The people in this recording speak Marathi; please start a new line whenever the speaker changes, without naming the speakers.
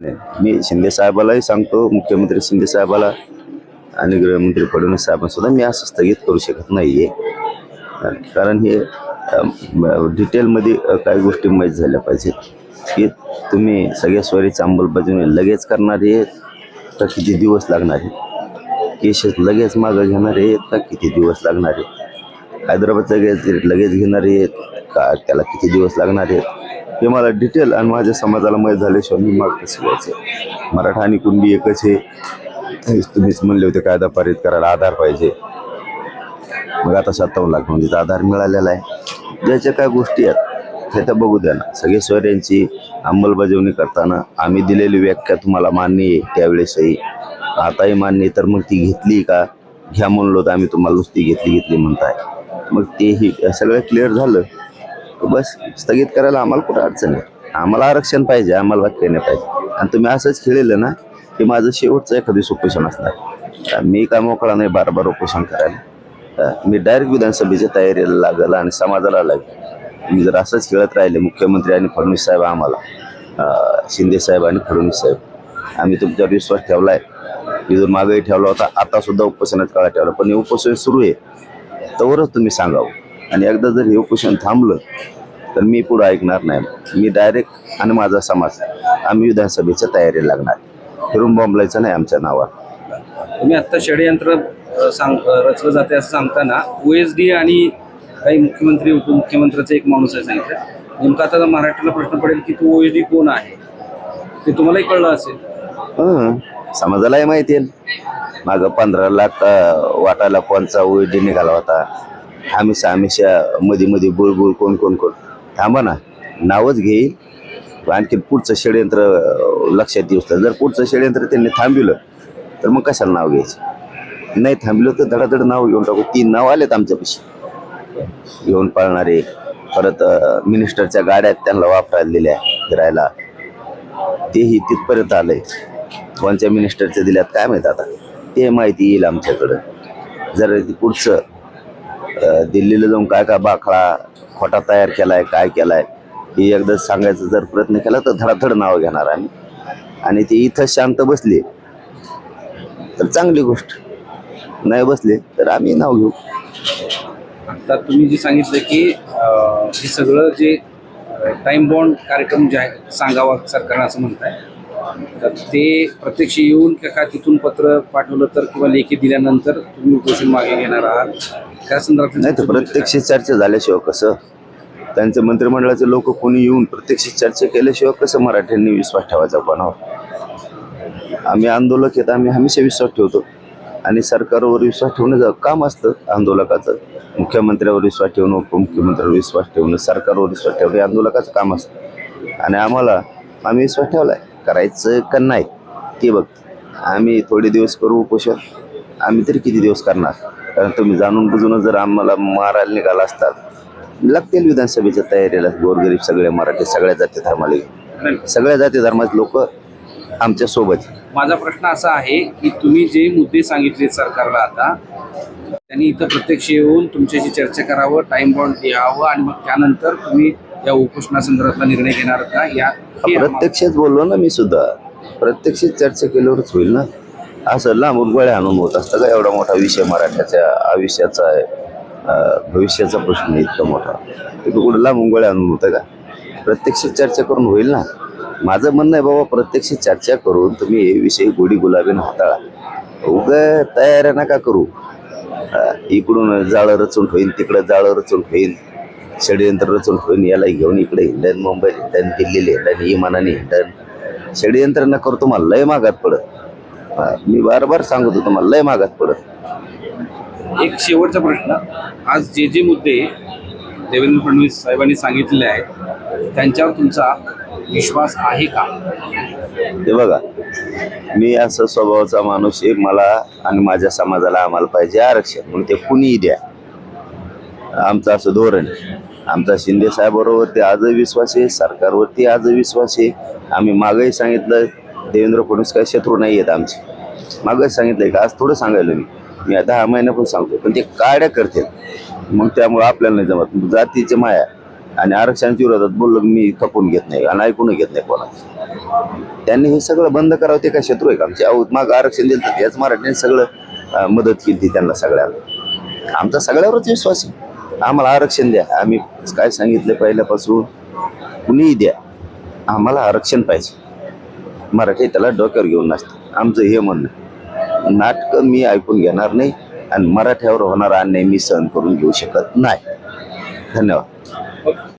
मी शिंदे साहेबालाही सांगतो मुख्यमंत्री शिंदे साहेबाला आणि गृहमंत्री फडणवीस साहेबांसुद्धा मी असं स्थगित करू शकत नाही आहे कारण हे डिटेलमध्ये काही गोष्टी माहीत झाल्या पाहिजेत. की तुम्ही सगळ्या स्वारीची अंमलबजावणी लगेच करणार आहेत तर किती दिवस लागणार आहेत केसेस लगेच मागं घेणार आहेत तर किती दिवस लागणार आहेत हैदराबादचं गॅस लगेच घेणार आहेत? का त्याला किती दिवस लागणार आहेत? हे मला डिटेल आणि माझ्या समाजाला माहीत झाल्याशिवाय मी माग कसं मराठा आणि कुणबी एकच आहे. तुम्हीच म्हणले होते कायदा पारित करायला आधार पाहिजे. मग आता सत्तावन्न लाख म्हणजे आधार मिळालेला आहे. ज्याच्या काय गोष्टी आहेत हे तर बघू द्या ना. सगळे स्वर्यांची अंमलबजावणी करताना आम्ही दिलेली व्याख्या तुम्हाला मान्य आहे त्यावेळेसही आताही मान्य आहे तर मग ती घेतली का? घ्या म्हणलो तर आम्ही तुम्हाला नुसती घेतली घेतली म्हणताय. मग तेही सगळं क्लिअर झालं. बस स्थगित करायला आम्हाला कुठं अडचण आहे? आम्हाला आरक्षण पाहिजे आम्हाला वाक्य नाही पाहिजे. आणि तुम्ही असंच खेळलं ना की माझं शेवटचं एखादी उपोषण असणार. मी काय मोकळा नाही बार बार उपोषण करायला? मी डायरेक्ट विधानसभेच्या तयारीला लागलं आणि समाजाला लागेल. मी जर असंच खेळत राहिले मुख्यमंत्री आणि फडणवीस साहेब आम्हाला शिंदे साहेब आणि फडणवीस साहेब आम्ही तुमच्यावर विश्वास ठेवला आहे इथून मागेही ठेवला होता आता सुद्धा उपोषणात काळा ठेवला पण हे उपोषण सुरू आहे. तवरच तुम्ही सांगावं. आणि एकदा जर हे उपोषण थांबलं तर मी पुढं ऐकणार नाही. मी डायरेक्ट आणि माझा समाज आम्ही विधानसभेच्या तयारीला लागणार. फिरून बॉम्बलायचं नाही आमच्या नावावर.
तुम्ही आता षडयंत्र सांग रचलं जाते असं सांगताना ओएसडी आणि काही मुख्यमंत्री उपमुख्यमंत्र्याचा एक माणूस आहे सांगितलं. नेमका आता मराठीला प्रश्न पडेल की तो ओएसडी कोण आहे? ते तुम्हालाही कळलं असेल.
हं, समाजालाही माहिती आहे. मागं पंधरा लाख वाटायला कोणचा ओईडी निघाला होता? हमेशा हमेशा मध्ये मध्ये बुळबुळ कोण कोण कोण. थांबा ना नावच घेईल. आणखी पुढचं षडयंत्र लक्षात येऊ जर पुढचं षडयंत्र त्यांनी थांबविलं तर मग कशाला नाव घ्यायचं? नाही थांबलं तर धडाधड नाव घेऊन टाकू. तीन नाव आलेत आमच्यापाशी. घेऊन पाळणारे परत मिनिस्टरच्या गाड्यात त्यांना वापरायला दिल्या फिरायला. तेही तिथपर्यंत आलंय. कोणत्या मिनिस्टरच्या दिल्यात काय माहीत आता? ते माहिती येईल आमच्याकडं. जर ते पुढचं दिल्लीला जाऊन काय काय बाखळा खोटा तयार केलाय काय केलाय हे एकदा सांगायचा जर प्रयत्न केला तर धडाधड नाव घेणार आम्ही. आणि ते इथं शांत बसले तर चांगली गोष्ट. नाही बसले तर आम्ही नाव घेऊ.
आता तुम्ही जे सांगितलं की हे सगळं जे टाइम बॉन्ड कार्यक्रम जे आहे सांगावा सरकारनं असं म्हणताय. तर ते प्रत्यक्ष येऊन का का तिथून पत्र पाठवलं तर किंवा लेखी दिल्यानंतर तुम्ही उपोषण मागे घेणार आहात? त्या संदर्भात
नाही तर प्रत्यक्ष चर्चा झाल्याशिवाय कसं? त्यांचं मंत्रिमंडळाचे लोक कोणी येऊन प्रत्यक्ष चर्चा केल्याशिवाय कसं मराठ्यांनी विश्वास ठेवायचा कोणावर? आम्ही आंदोलक आहेत आम्ही हमेशा विश्वास ठेवतो. आणि सरकारवर विश्वास ठेवण्याचं काम असतं आंदोलकाचं मुख्यमंत्र्यावर विश्वास ठेवणं उपमुख्यमंत्र्यावर विश्वास ठेवणं सरकारवर विश्वास ठेवणं हे आंदोलकाचं काम असतं. आणि आम्हाला आम्ही विश्वास ठेवलाय. करायचं का नाही ते बघ आम्ही थोडे दिवस करू उपोषण आम्ही तरी किती दिवस करणार कारण तुम्ही जाणून बुजून जर आम्हाला मारायला निघाला असतात लागतील विधानसभेच्या तयारीला गोरगरीब सगळे मराठी सगळ्या जाती धर्माला. सगळ्या जाती धर्माचे लोक आमच्यासोबत.
माझा प्रश्न असा आहे की तुम्ही जे मुद्दे सांगितले सरकारला आता त्यांनी इथं प्रत्यक्ष येऊन तुमच्याशी चर्चा करावं टाइम बॉन्ड द्यावं आणि मग त्यानंतर तुम्ही या उपोषणासंदर्भातला निर्णय घेणार का? या
प्रत्यक्षच बोललो ना मी सुद्धा. प्रत्यक्ष चर्चा केल्यावरच होईल ना. असं लांबून गोळ्या आणून होत असतं का? एवढा मोठा विषय मराठ्याच्या आयुष्याचा आहे. भविष्याचा प्रश्न आहे इतका मोठा. ते कुठं लांबून गोळ्या आणून होतं का? प्रत्यक्ष चर्चा करून होईल ना. माझं म्हणणं आहे बाबा प्रत्यक्ष चर्चा करून तुम्ही हे विषय गोडी गुलाबीनं हाताळा. उग तयाऱ्या नका करू. इकडून जाळं रचून होईल तिकडं जाळं रचून होईल षडयंत्र रचून होईल याला घेऊन इकडे हिंडन मुंबईत हिंडन दिल्लीला हिंडन इमानाने हिंडन. षडयंत्र न करू तुम्हाला लय मागात पडत. मी बार बार सांगतो तुम्हाला लय मागात पडत.
एक शेवटचा प्रश्न. आज जे जे मुद्दे देवेंद्र फडणवीस साहेबांनी सांगितलेले आहेत त्यांच्यावर तुमचा विश्वास आहे का?
हे बघा मी असं स्वभावाचा माणूस आहे मला आणि माझ्या समाजाला आम्हाला पाहिजे आरक्षण म्हणून ते कुणीही द्या. आमचं असं धोरण आहे. आमचा शिंदे साहेबांवरती आजही विश्वास आहे सरकारवरती आजही विश्वास आहे. आम्ही मागंही सांगितलं देवेंद्र फडणवीस काही शत्रू नाही आहेत आमचे. मागंच सांगितलं का? आज थोडं सांगायला मी. मी आता दहा महिन्यापासून सांगतो पण ते काड्या करते मग त्यामुळं आपल्याला नाही जमत. जातीचे माया आणि आरक्षणाच्या विरोधात बोललो मी खपून घेत नाही आणि ऐकून घेत नाही कोणाचं त्यांनी हे सगळं बंद करावं ते काय शत्रू आहे का आमचे? अहो मग आरक्षण दिलं तर याच मराठीने सगळं मदत केली त्यांना सगळ्यांना. आमचा सगळ्यावरच विश्वास आहे. आम्हाला आरक्षण द्या. आम्ही काय सांगितलं पहिल्यापासून? कुणीही द्या. आम्हाला आरक्षण पाहिजे. मराठी त्याला डोक्यावर घेऊन नसतं आमचं हे म्हणणं नाटकं मी ऐकून घेणार नाही आणि मराठ्यावर होणारा अन्याय मी सहन करून घेऊ शकत नाही. धन्यवाद.